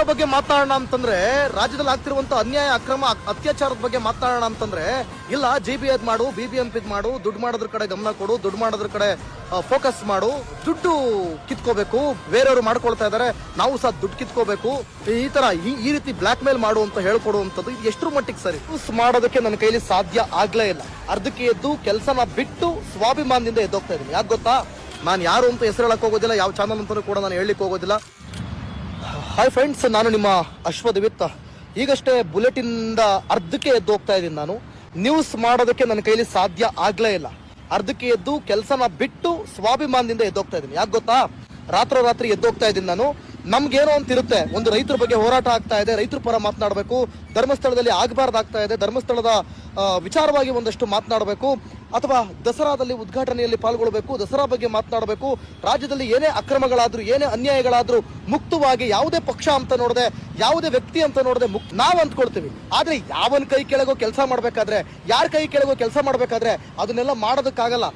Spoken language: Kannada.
ರೈತರ ಬಗ್ಗೆ ಮಾತಾಡೋಣ ಅಂತಂದ್ರೆ, ರಾಜ್ಯದಲ್ಲಿ ಆಗ್ತಿರುವಂತ ಅನ್ಯಾಯ, ಅಕ್ರಮ ಅತ್ಯಾಚಾರದ ಬಗ್ಗೆ ಮಾತಾಡೋಣ ಅಂತಂದ್ರೆ, ಇಲ್ಲ ಜಿ ಬಿ ಎದ್ ಮಾಡು ಬಿ ಬಿ ಎಂ ಪಿದ್ ಮಾಡು, ದುಡ್ಡು ಮಾಡೋದ್ರ ಕಡೆ ಗಮನ ಕೊಡು, ದುಡ್ಡು ಮಾಡೋದ್ರ ಕಡೆ ಫೋಕಸ್ ಮಾಡು. ದುಡ್ಡು ಕಿತ್ಕೋಬೇಕು, ಬೇರೆಯವರು ಮಾಡ್ಕೊಳ್ತಾ ಇದಾರೆ ನಾವು ಸಹ ದುಡ್ಡು ಕಿತ್ಕೋಬೇಕು. ಈ ತರ ಈ ರೀತಿ ಬ್ಲಾಕ್ ಮೇಲ್ ಮಾಡು ಅಂತ ಹೇಳ್ಕೊಡುವಂಥದ್ದು ಇದು ಎಷ್ಟರ ಮಟ್ಟಿಗೆ ಸರಿ? ಮಾಡೋದಕ್ಕೆ ನನ್ನ ಕೈಲಿ ಸಾಧ್ಯ ಆಗ್ಲೇ ಇಲ್ಲ. ಅರ್ಧಕ್ಕೆ ಎದ್ದು ಕೆಲಸನ ಬಿಟ್ಟು ಸ್ವಾಭಿಮಾನದಿಂದ ಎದ್ದೋಗ್ತಾ ಇದ್ದೀನಿ. ಯಾಕೆ ಗೊತ್ತಾ? ನಾನು ಯಾರು ಅಂತ ಹೆಸರು ಹೇಳಕ್ ಹೋಗೋದಿಲ್ಲ, ಯಾವ ಚಾನಲ್ ಅಂತಲೂ ಕೂಡ ನಾನು ಹೇಳಲಿಕ್ಕೆ ಹೋಗೋದಿಲ್ಲ. ಹಾಯ್ ಫ್ರೆಂಡ್ಸ್ ನಾನು ನಿಮ್ಮ ಅಶ್ವದವಿತ್ತ ಈಗಷ್ಟೇ ಬುಲೆಟಿನ್ ಅರ್ಧಕ್ಕೆ ಎದ್ದು ಹೋಗ್ತಾ ಇದ್ದೀನಿ ನಾನು. ನ್ಯೂಸ್ ಮಾಡೋದಕ್ಕೆ ನನ್ನ ಕೈಲಿ ಸಾಧ್ಯ ಆಗ್ಲೇ ಇಲ್ಲ. ಅರ್ಧಕ್ಕೆ ಎದ್ದು ಕೆಲಸನ ಬಿಟ್ಟು ಸ್ವಾಭಿಮಾನದಿಂದ ಎದ್ದೋಗ್ತಾ ಇದ್ದೀನಿ. ಯಾಕೆ ಗೊತ್ತಾ? ರಾತ್ರೋರಾತ್ರಿ ಎದ್ದೋಗ್ತಾ ಇದ್ದೀನಿ ನಾನು. ನಮ್ಗೇನೋ ಅಂತ ಇರುತ್ತೆ ಒಂದು ರೈತರ ಬಗ್ಗೆ ಹೋರಾಟ ಆಗ್ತಾ ಇದೆ, ರೈತರ ಪರ ಮಾತನಾಡಬೇಕು. ಧರ್ಮಸ್ಥಳದಲ್ಲಿ ಆಗಬಾರ್ದಾಗ್ತಾ ಇದೆ. ಧರ್ಮಸ್ಥಳದ ವಿಚಾರವಾಗಿ ಒಂದಷ್ಟು ಮಾತನಾಡಬೇಕು. ಅಥವಾ ದಸರಾದಲ್ಲಿ ಉದ್ಘಾಟನೆಯಲ್ಲಿ ಪಾಲ್ಗೊಳ್ಳಬೇಕು, ದಸರಾ ಬಗ್ಗೆ ಮಾತನಾಡಬೇಕು. ರಾಜ್ಯದಲ್ಲಿ ಏನೇ ಅಕ್ರಮಗಳಾದರೂ, ಏನೇ ಅನ್ಯಾಯಗಳಾದರೂ ಮುಕ್ತವಾಗಿ ಯಾವುದೇ ಪಕ್ಷ ಅಂತ ನೋಡದೆ, ಯಾವುದೇ ವ್ಯಕ್ತಿ ಅಂತ ನೋಡದೆ ಮುಕ್, ನಾವ್ ಅಂದ್ಕೊಳ್ತೀವಿ. ಆದರೆ ಯಾವನ ಕೈ ಕೆಳಗೋ ಕೆಲಸ ಮಾಡಬೇಕಾದ್ರೆ, ಯಾರ ಕೈ ಕೆಳಗೋ ಕೆಲಸ ಮಾಡಬೇಕಾದ್ರೆ ಅದನ್ನೆಲ್ಲ ಮಾಡೋದಕ್ಕಾಗಲ್ಲ.